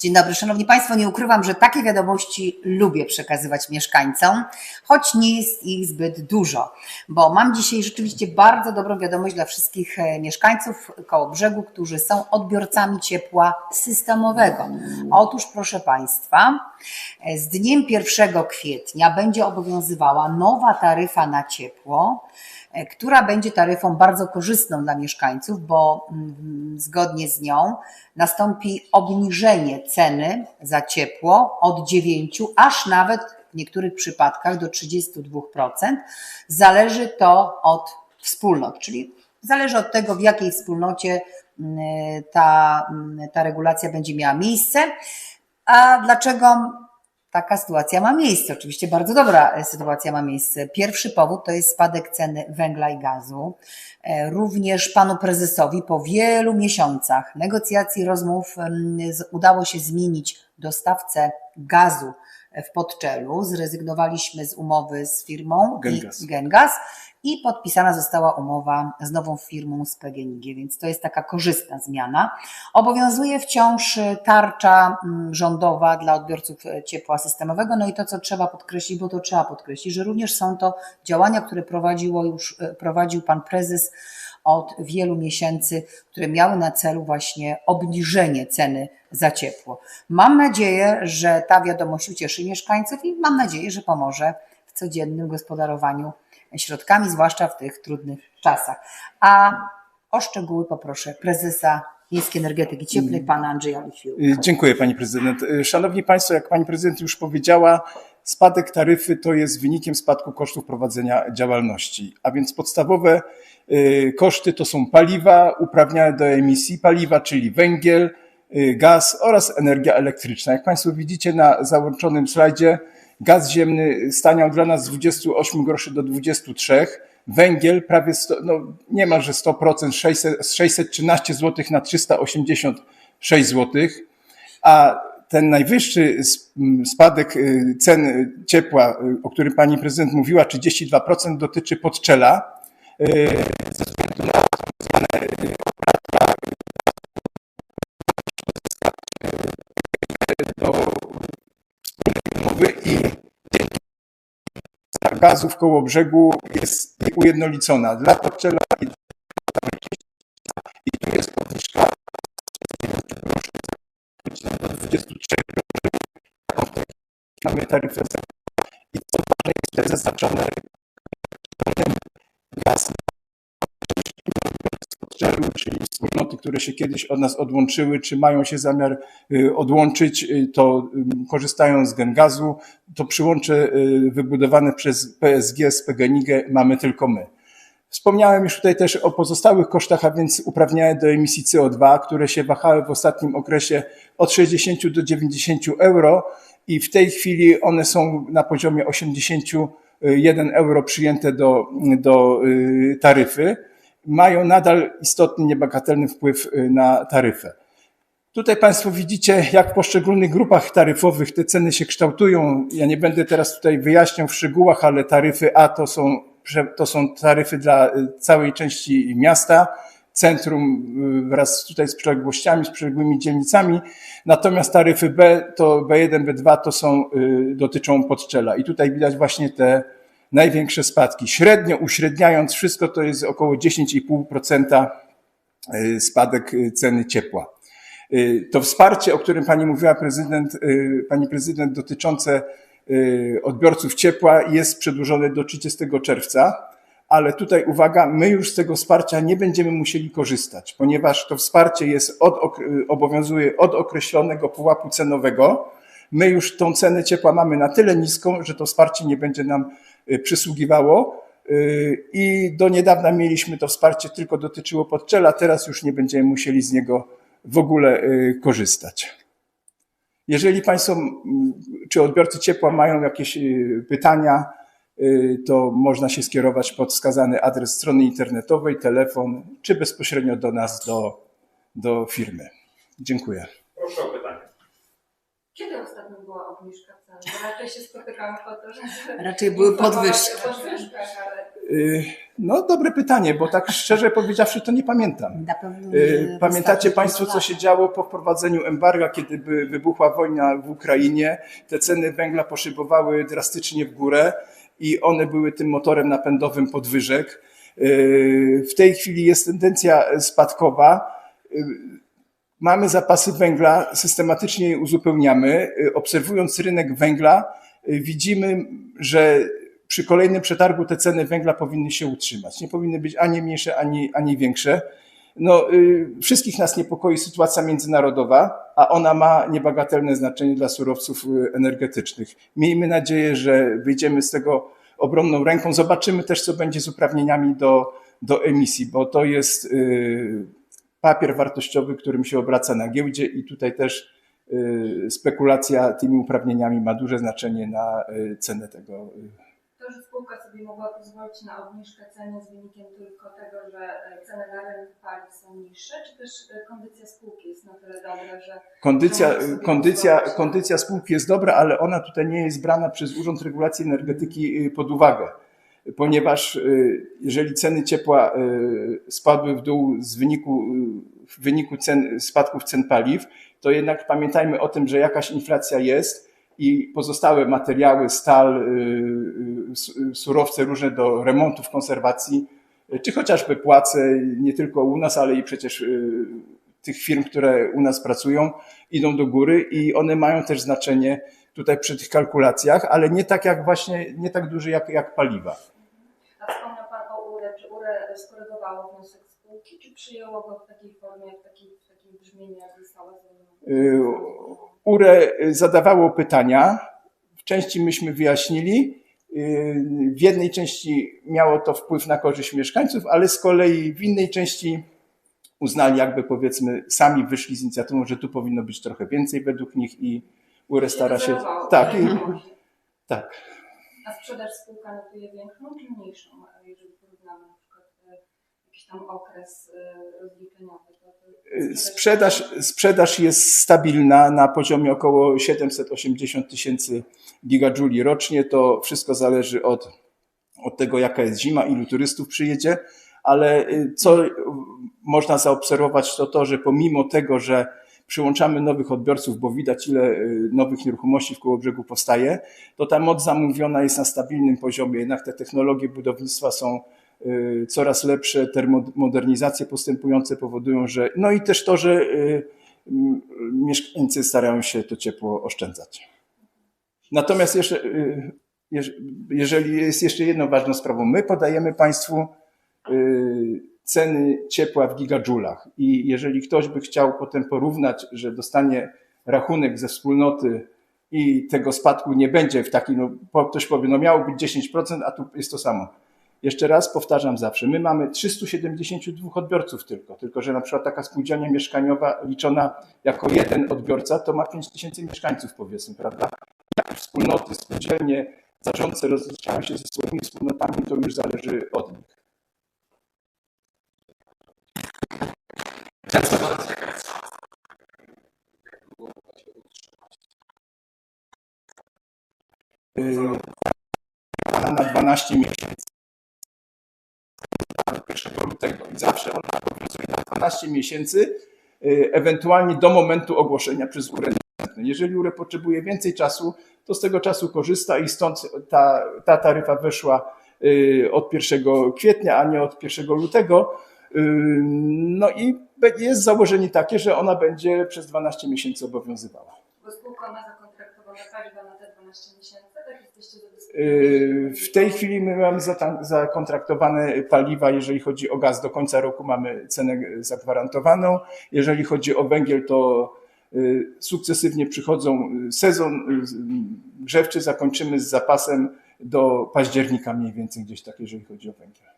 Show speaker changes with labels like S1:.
S1: Dzień dobry, Szanowni Państwo. Nie ukrywam, że takie wiadomości lubię przekazywać mieszkańcom, choć nie jest ich zbyt dużo, bo mam dzisiaj rzeczywiście bardzo dobrą wiadomość dla wszystkich e, mieszkańców koło brzegu, którzy są odbiorcami ciepła systemowego. Otóż, proszę Państwa, e, z dniem 1 kwietnia będzie obowiązywała nowa taryfa na ciepło, która będzie taryfą bardzo korzystną dla mieszkańców, bo mm, zgodnie z nią nastąpi obniżenie ceny za ciepło od 9 aż nawet w niektórych przypadkach do 32%. Zależy to od wspólnot, czyli zależy od tego, w jakiej wspólnocie mm, ta, mm, ta regulacja będzie miała miejsce. A dlaczego taka sytuacja ma miejsce? Oczywiście bardzo dobra sytuacja ma miejsce. Pierwszy powód to jest spadek ceny węgla i gazu. E, Również panu prezesowi po wielu miesiącach negocjacji, rozmów udało się zmienić dostawcę gazu w Podczelu. Zrezygnowaliśmy z umowy z firmą
S2: Gengas.
S1: i- Gengas i podpisana została umowa z nową firmą z PGNiG, więc to jest taka korzystna zmiana. Obowiązuje wciąż e, tarcza mm, rządowa dla odbiorców e, ciepła systemowego. No i to, co trzeba podkreślić, bo to trzeba podkreślić, że również są to działania, które prowadziło już, e, prowadził pan prezes od wielu miesięcy, które miały na celu właśnie obniżenie ceny za ciepło. Mam nadzieję, że ta wiadomość ucieszy mieszkańców i mam nadzieję, że pomoże w codziennym gospodarowaniu środkami, zwłaszcza w tych trudnych czasach. A o szczegóły poproszę prezesa Miejskiej Energetyki Cieplnej, pana Andrzeja Lichwiru.
S2: Y, Dziękuję Pani Prezydent. Y, Szanowni Państwo, jak Pani Prezydent już powiedziała, spadek taryfy to jest wynikiem spadku kosztów prowadzenia działalności, a więc podstawowe y, koszty to są paliwa uprawniane do emisji paliwa, czyli węgiel, gaz oraz energia elektryczna. Jak Państwo widzicie na załączonym slajdzie, gaz ziemny staniał dla nas z 28 groszy do 23, węgiel prawie 100, no niemalże 100%, 600, z 613 zł na 386 zł, a ten najwyższy spadek y, cen ciepła, y, o którym pani prezydent mówiła, 32% dotyczy podczela. y, względu na do wspólnej umowy i dzięki cena gazu w koło brzegu jest ujednolicona dla podczela i dla i tu jest podwyżka do 23 groszy. Mamy taryfę i co ważne jest zaznaczone gaz czyli które się kiedyś od nas odłączyły, czy mają się zamiar y, odłączyć, y, to korzystają z Gengazu. To przyłącze y, wybudowane przez PSG z PGNiG mamy tylko my. Wspomniałem już tutaj też o pozostałych kosztach, a więc uprawnienia do emisji CO2, które się wahały w ostatnim okresie od 60 do 90 euro i w tej chwili one są na poziomie 81 euro przyjęte do, do taryfy. Mają nadal istotny, niebagatelny wpływ y, na taryfę. Tutaj Państwo widzicie, jak w poszczególnych grupach taryfowych te ceny się kształtują. Ja nie będę teraz tutaj wyjaśniał w szczegółach, ale taryfy A to są, to są taryfy dla y, całej części miasta, centrum y, wraz tutaj z przyległościami, z przyległymi dzielnicami. Natomiast taryfy B to B1, B2 to są, dotyczą podczela. I tutaj widać właśnie te największe spadki. Średnio uśredniając wszystko to jest około 10,5% y, spadek y, ceny ciepła. Y, To wsparcie, o którym pani mówiła prezydent, pani prezydent dotyczące odbiorców ciepła jest przedłużone do 30 czerwca, ale tutaj uwaga, my już z tego wsparcia nie będziemy musieli korzystać, ponieważ to wsparcie jest od, obowiązuje od określonego pułapu cenowego. My już tą cenę ciepła mamy na tyle niską, że to wsparcie nie będzie nam przysługiwało. Y, I do niedawna mieliśmy to wsparcie tylko dotyczyło podczela, teraz już nie będziemy musieli z niego w ogóle y, korzystać. Jeżeli Państwo, czy odbiorcy ciepła mają jakieś y, pytania, y, to można się skierować pod wskazany adres strony internetowej, telefon, czy bezpośrednio do nas, do, do firmy. Dziękuję.
S3: Proszę o pytanie. Kiedy ostatnio była obniżka cen? Bo raczej się spotykamy po to, że...
S1: Raczej były podwyżki.
S2: Y, No, dobre pytanie, bo tak szczerze powiedziawszy, to nie pamiętam.
S1: Na pewno
S2: Y, Pamiętacie Państwo, co się działo po wprowadzeniu embarga, kiedy wybuchła wojna w Ukrainie? Te ceny węgla poszybowały drastycznie w górę i one były tym motorem napędowym podwyżek. Y, W tej chwili jest tendencja spadkowa. Mamy zapasy węgla, systematycznie je uzupełniamy. Y, Obserwując rynek węgla, y, widzimy, że przy kolejnym przetargu te ceny węgla powinny się utrzymać. Nie powinny być ani mniejsze, ani, ani większe. No, y, wszystkich nas niepokoi sytuacja międzynarodowa, a ona ma niebagatelne znaczenie dla surowców y, energetycznych. Miejmy nadzieję, że wyjdziemy z tego obronną ręką. Zobaczymy też, co będzie z uprawnieniami do, do emisji, bo to jest y, papier wartościowy, którym się obraca na giełdzie i tutaj też y, spekulacja tymi uprawnieniami ma duże znaczenie na y, cenę tego. y,
S3: To, że spółka sobie mogła pozwolić na obniżkę cen jest wynikiem tylko tego, że e, ceny na rynku paliw są niższe, czy też e, kondycja spółki jest na tyle dobra, że
S2: Kondycja, kondycja, kondycja spółki jest dobra, ale ona tutaj nie jest brana przez Urząd Regulacji Energetyki pod uwagę, ponieważ y, jeżeli ceny ciepła y, spadły w dół z wyniku, w wyniku cen, spadków cen paliw, to jednak pamiętajmy o tym, że jakaś inflacja jest i pozostałe materiały, stal, y, surowce różne do remontów, konserwacji, czy chociażby płace nie tylko u nas, ale i przecież tych firm, które u nas pracują, idą do góry i one mają też znaczenie tutaj przy tych kalkulacjach, ale nie tak jak właśnie, nie tak duży jak, jak paliwa.
S3: A wspomniał Pan o URE, czy URE skorygowało wniosek spółki, czy przyjęło go w takiej formie, w takim, w takim brzmieniu, jak została
S2: Y, URE zadawało pytania, w części myśmy wyjaśnili, y, w jednej części miało to wpływ na korzyść mieszkańców, ale z kolei w innej części uznali, jakby powiedzmy, sami wyszli z inicjatywą, że tu powinno być trochę więcej według nich i URE stara się. Tak, i, tak.
S3: A sprzedaż spółka notuje większą czy mniejszą, jeżeli porównamy jakiś tam okres e, rozliczeniowy? To
S2: Sprzedaż, sprzedaż jest stabilna na poziomie około 780 tysięcy gigajuli rocznie. To wszystko zależy od, od tego, jaka jest zima, ilu turystów przyjedzie, ale y, co y, można zaobserwować, to to, że pomimo tego, że przyłączamy nowych odbiorców, bo widać, ile y, nowych nieruchomości w Kołobrzegu powstaje, to ta moc zamówiona jest na stabilnym poziomie. Jednak te technologie budownictwa są y, coraz lepsze, termomodernizacje postępujące powodują, że no i też to, że y, mieszkańcy starają się to ciepło oszczędzać. Natomiast jeszcze, y, jeż- jeżeli jest jeszcze jedną ważną sprawą, my podajemy Państwu y, ceny ciepła w gigajulach i jeżeli ktoś by chciał potem porównać, że dostanie rachunek ze wspólnoty i tego spadku nie będzie w takim, no, ktoś powie, no miało być 10%, a tu jest to samo. Jeszcze raz powtarzam zawsze, my mamy 372 odbiorców tylko, tylko że na przykład taka spółdzielnia mieszkaniowa liczona jako jeden odbiorca to ma 5 tysięcy mieszkańców powiedzmy, prawda? Jak wspólnoty, spółdzielnie, zarządcy rozliczają się ze swoimi wspólnotami, to już zależy od nich. Yy, na 12 miesięcy. 12 miesięcy, yy, ewentualnie do momentu ogłoszenia przez URE. Jeżeli URE potrzebuje więcej czasu, to z tego czasu korzysta i stąd ta, ta taryfa weszła yy, od 1 kwietnia, a nie od 1 lutego. Yy, No i jest założenie takie, że ona będzie przez 12 miesięcy obowiązywała.
S3: Bo spółka ma zakontraktowane paliwa na te 12 miesięcy,
S2: W tej chwili my mamy zakontraktowane paliwa, jeżeli chodzi o gaz, do końca roku mamy cenę zagwarantowaną. Jeżeli chodzi o węgiel, to yy, sukcesywnie przychodzą yy, sezon grzewczy, zakończymy z zapasem do października mniej więcej gdzieś tak, jeżeli chodzi o węgiel.